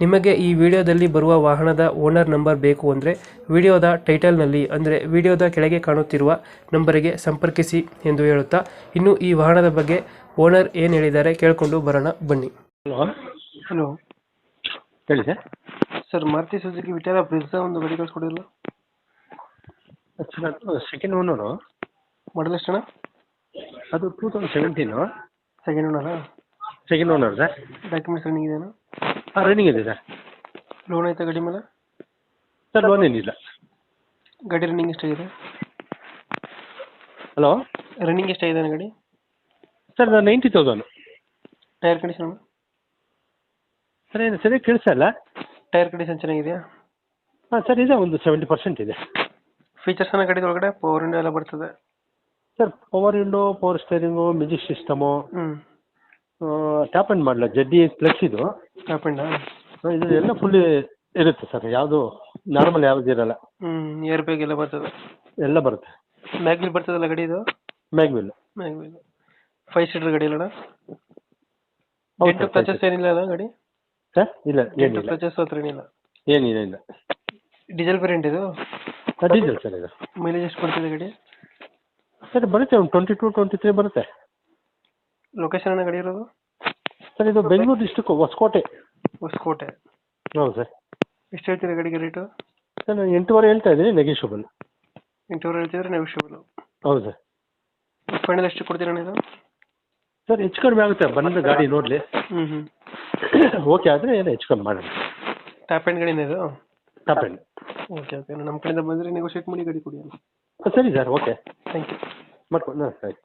ನಿಮಗೆ ಈ ವಿಡಿಯೋದಲ್ಲಿ ಬರುವ ವಾಹನದ ಓನರ್ ನಂಬರ್ ಬೇಕು ಅಂದರೆ ವಿಡಿಯೋದ ಟೈಟಲ್ನಲ್ಲಿ ಅಂದರೆ ವಿಡಿಯೋದ ಕೆಳಗೆ ಕಾಣುತ್ತಿರುವ ನಂಬರಿಗೆ ಸಂಪರ್ಕಿಸಿ ಎಂದು ಹೇಳುತ್ತಾ ಇನ್ನು ಈ ವಾಹನದ ಬಗ್ಗೆ ಓನರ್ ಏನು ಹೇಳಿದ್ದಾರೆ ಕೇಳಿಕೊಂಡು ಬರೋಣ ಬನ್ನಿ. ಹಲೋ. ಹಲೋ. ಹೇಳಿ sir sir Maruti Suzuki Vitara Brezza ಒಂದು ಗಾಡಿ ಕಳಿಸ್ಕೊಡಿಲ್ಲ? ಆ್ಯಕ್ಚುಲಿ ಸೆಕೆಂಡ್ ಓನರು ಮಾಡಲ್ ಎಷ್ಟು ಅದು two thousand seventeen second ಓನರಾ second owner sir. Documents running ಇದೆಯಾ? ಹಾಂ ರನ್ನಿಂಗ್ ಇದೆ ಸರ್. ಲೋನ್ ಐತೆ ಗಾಡಿ ಮೇಲೆ? ಸರ್ ಲೋನ್ ಏನಿಲ್ಲ. ಗಾಡಿ ರನ್ನಿಂಗ್ ಎಷ್ಟಾಗಿದೆ? ಹಲೋ ರನ್ನಿಂಗ್ ಎಷ್ಟಾಗಿದೆ ಗಡಿ? Sir ninety thousand tyre condition sir ಏನು ಸರಿ ಕೇಳಿಸಲ್ಲ ಟೈರ್ ಕಂಡೀಷನ್ ಚೆನ್ನಾಗಿದೆಯಾ? ಹಾಂ ಸರ್ ಇದೆ ಒಂದು ಸೆವೆಂಟಿ ಪರ್ಸೆಂಟ್ ಇದೆ. ಫೀಚರ್ಸ್ ಅನ್ನ ಗಡಿ ಒಳಗಡೆ ಪವರ್ ಇಂಡೋ ಎಲ್ಲ ಬರ್ತದೆ. Sir power window power steering music system ಹ್ಞೂ ಟ್ಯಾಪ್ ಆ್ಯಂಡ್ ಮಾಡಲ ಜಡ್ಡಿ ಪ್ಲಸ್ ಇದು. ಆ, ಇದು ಎಲ್ಲ ಫುಲ್ಲಿ ಇರುತ್ತೆ ಸರ್. ಯಾವುದು ನಾರ್ಮಲ್ ಯಾವುದು ಇರಲ್ಲ. ಹ್ಮ್ ಏರ್ ಬ್ಯಾಗ್ ಎಲ್ಲ ಬರ್ತದೆ? ಎಲ್ಲ ಬರುತ್ತೆ. ಮ್ಯಾಗ್ವಿಲ್ ಬರ್ತದಲ್ಲ ಗಾಡಿ ಇದು? ಮ್ಯಾಗ್ವಿಲ್ ಮ್ಯಾಗ್ವಿಲ್ ಫೈವ್ ಸೀಟರ್ ಗಾಡಿ ಇಲ್ಲ ಹೌದು ಎಂಟು ಸರ್ ಏನಿಲ್ಲ ಅಲ್ಲ ಗಾಡಿ? ಸರ್ ಇಲ್ಲ ಎಂಟು ಏನಿಲ್ಲ ಟಚಸ್ ಹತ್ರ ಏನಿಲ್ಲ. ಏನಿಲ್ಲ ಇಲ್ಲ. ಡೀಸೆಲ್ ವೇರಿಯಂಟ್ ಇದು? ಡೀಸೆಲ್ ಸರ್ ಇದು. ಮೈಲೇಜ್ ಎಷ್ಟು ಕೊಡ್ತಿದೆ ಗಾಡಿ? ಸರ್ ಬರುತ್ತೆ ಒಂದು ಟ್ವೆಂಟಿ ಟು ಟ್ವೆಂಟಿ ತ್ರೀ ಬರುತ್ತೆ. ಲೊಕೇಶನ್ ಅಣ್ಣ ಗಾಡಿ ಇರೋದು? ಸರ್ ಇದು ಬೆಂಗಳೂರು ಡಿಸ್ಟಿಕ್ ಹೊಸಕೋಟೆ. ಹೊಸಕೋಟೆ. ಹೌದು ಸರ್. ಎಷ್ಟು ಹೇಳ್ತೀರಾ ಗಾಡಿಗೆ ರೇಟು ಸರ್ ನಾನು ಎಂಟೂವರೆ ಹೇಳ್ತಾ ಇದ್ದೀನಿ ನೆಗೆಷಿಯಬಲ್ ಎಂಟೂವರೆ ಹೇಳ್ತಿದ್ರೆ ನೆಗೋಷಿಯಬಲ್ ಹೌದು ಸರ್. ಫೈನಲ್ ಎಷ್ಟು ಕೊಡ್ತೀರಾ ಇದು? ಸರ್ ಹೆಚ್ಚು ಕಡಿಮೆ ಆಗುತ್ತೆ ಬಂದ ಗಾಡಿ ನೋಡಲಿ. ಹ್ಞೂ ಹ್ಞೂ ಓಕೆ ಆದರೆ ಏನು ಹೆಚ್ಚು ಕಡಿಮೆ ಮಾಡೋಣ ಟ್ಯಾಪ್ ಎಂಡ್ ಗಾಡಿನ ಇದು? ಟಾಪ್ ಎಂಡ್ ಓಕೆ ಓಕೆ ನಮ್ಮ ಕಡೆಯಿಂದ ಬಂದರೆ ನೆಗೋಷಿಯೇಟ್ ಮಾಡಿ ಗಾಡಿ ಕೊಡಿ ಸರಿ ಸರ್ ಓಕೆ ಥ್ಯಾಂಕ್ ಯು ಮಾಡ್ಕೊಂಡು ಹಾಂ ಸರಿ